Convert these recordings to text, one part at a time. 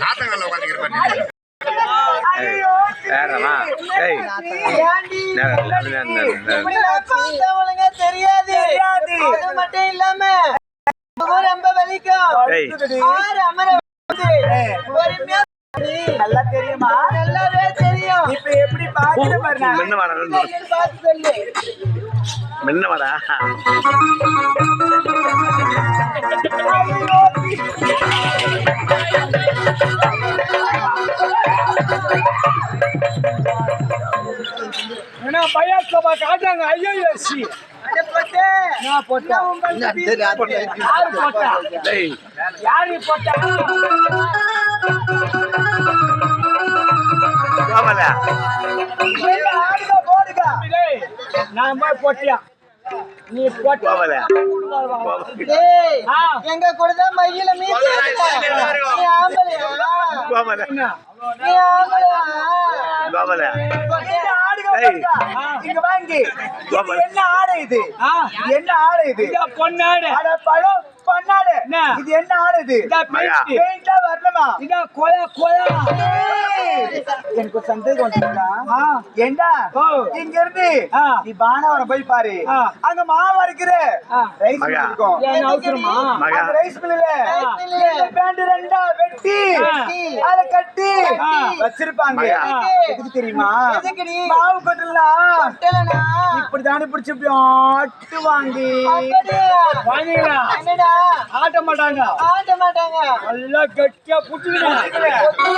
நாத்தங்கல்ல உட்காந்துக்கிறேன் வேறமா ஏய் தெரியாது அது மட்டும் இல்லாம ரொம்ப வலிக்கும். ஏய் ஆறு அமர வந்து பொறுமையா நல்லா தெரியுமா? நல்லாவே தெரியும். இப்ப எப்படி பாக்குற சொல்லு. காட்டாங்க ஐயோ சி. அட போட்டு. நான் போட்டேன் உன் பல்ல யாரு போட்டா? போய் போட்டியா? நீ. எங்க கூட மயில மீதி நீ ஆம்பளையா? கோமல என்ன? நீ ஆம்பளையா? என்ன ஆடுக ஏய். போடுக. இங்க வாங்கி கோமல என்ன ஆடை இது என்ன ஆடை இது பொன்னாடு அட பழம் பண்ணாடு என்ன? இது என்ன ஆடை இது. பெயிண்ட் வரணுமா இதா கொயா கொயா ஏய், எனக்கு ஒரு சந்தேகம். ஏண்டா ஓ. இங்க இருந்து. நீ பானவரம் போய் பாரு. அங்க மாவு அரைக்கிற. Rice mill. இருக்கும் ரைஸ். இந்த பேண்ட் ரெண்டா வெட்டி ஆ. அத கட்டி. வச்சிருப்பாங்க. எதுக்கு தெரியுமா? மாவு கொட்டலாம் இப்படிதானே பிடிச்சி இப்படி ஆட்டு வாங்கி வாங்கிடா ஆட்ட மாட்டாங்க. ஆட்ட மாட்டாங்க. நல்லா கட்டியா புடிச்சுக்கிறேன்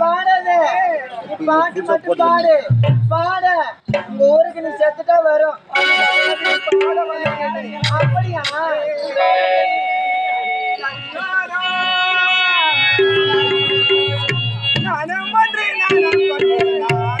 பாடாத. பாட்டு மட்டும் பாடு. பாட. ஊருக்கு நீ செத்துட்டா வரும். அப்படியா? நானும் பண்றேன் நானும் பண்றேன் நானும்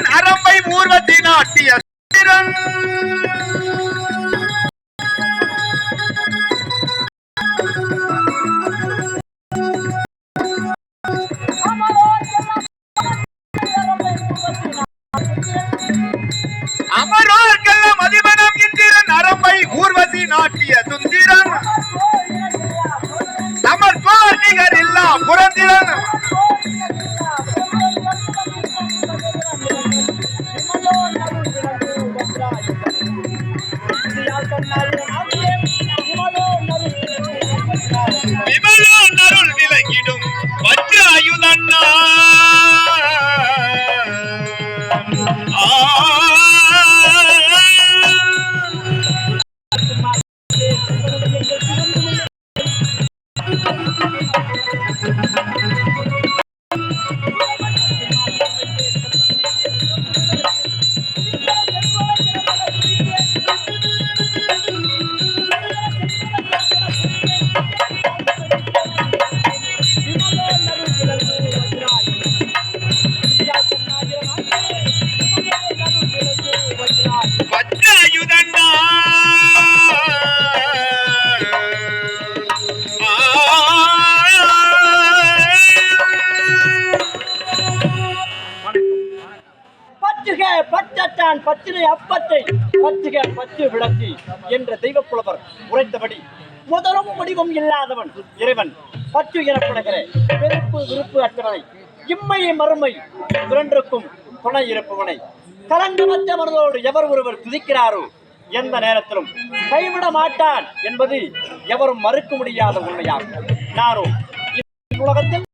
இந்திரன் அரம்பை நாட்டிய அரம்பை ஊர்வசி நாட்டிய சுந்திரன் தமர் போர் நிகர் இல்லா புறந்திரன் Mary. பச்சட்டான் பச்சினை அப்பத்தை பச்சுக பச்சு விளக்கு என்ற தெய்வ புலவர் உரைத்தபடி முதலும் முடிவும் இல்லாதவன் இறைவன் பச்சு எனப்படுகிற. வெறுப்பு விருப்பு அற்றவனை இம்மை மறுமை இரண்டுக்கும் துணை இருப்பவனை கலங்கமற்ற மனதோடு எவர் ஒருவர் துதிக்கிறாரோ எந்த நேரத்திலும் கைவிட மாட்டான் என்பது எவரும் மறுக்க முடியாத உண்மையாகும். நானும் உலகத்தில்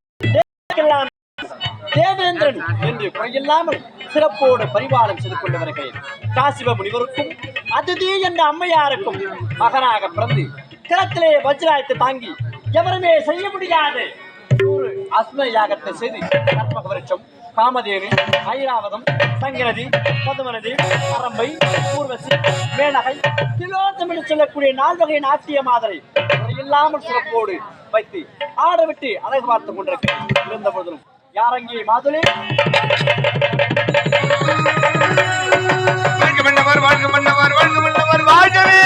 தேவேந்திரன் என்று குறையில்லாமல் சிறப்போடு பரிபாலம் செய்து கொண்டு வருகிறேன் காசிவ முனிவருக்கும் அதிதி என்ற அம்மையாருக்கும் மகனாக பிறந்து கிளத்திலே வஜ்ராயத்தை தாங்கி எவருமே செய்ய முடியாது. நூறு அஸ்ம யாகத்தை செய்து கற்பக விருட்சம் காமதேவி ஐராவதம் சங்கரதி பதுமனதி அரம்பை ஊர்வசி மேனகை திலோத்தம் என்று சொல்லக்கூடிய நால்வகை நாட்டிய மாதிரி இல்லாமல் சிறப்போடு வைத்து ஆடவிட்டு அழகு பார்த்து கொண்டிருக்கிறேன் இருந்த போதிலும் யாரங்கே மாதுளே வாழ்க மன்னவர் வாழ்க மன்னவர் வாழ்க மன்னவர் வாழ்கவே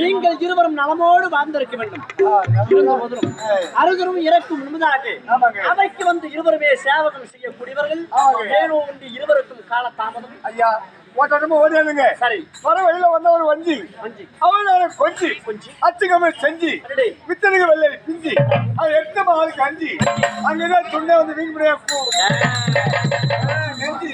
நீங்கள் இருவரும் நலமோடு வாழ்ந்திருக்க வேண்டும். இருந்த போதிலும் அருகரும் இறக்கும் முன்பதாக அவைக்கு வந்து இருவருமே சேவகம் செய்யக்கூடியவர்கள். ஏனோ ஒன்று இருவருக்கும் கால தாமதம் ஐயா ஓட்டமா ஓடியானுங்க சரி. வர வழியில வந்த ஒரு வஞ்சி. வஞ்சி. அவளோட கொஞ்சி. கொஞ்சி. அச்சுக்கமல் செஞ்சு. வித்தனுக்கு வெள்ளரி பிஞ்சி. அது எடுத்த ஆளுக்கு அஞ்சு. அங்கதான் துண்டை வந்து வீங்க முடியாது நெஞ்சு.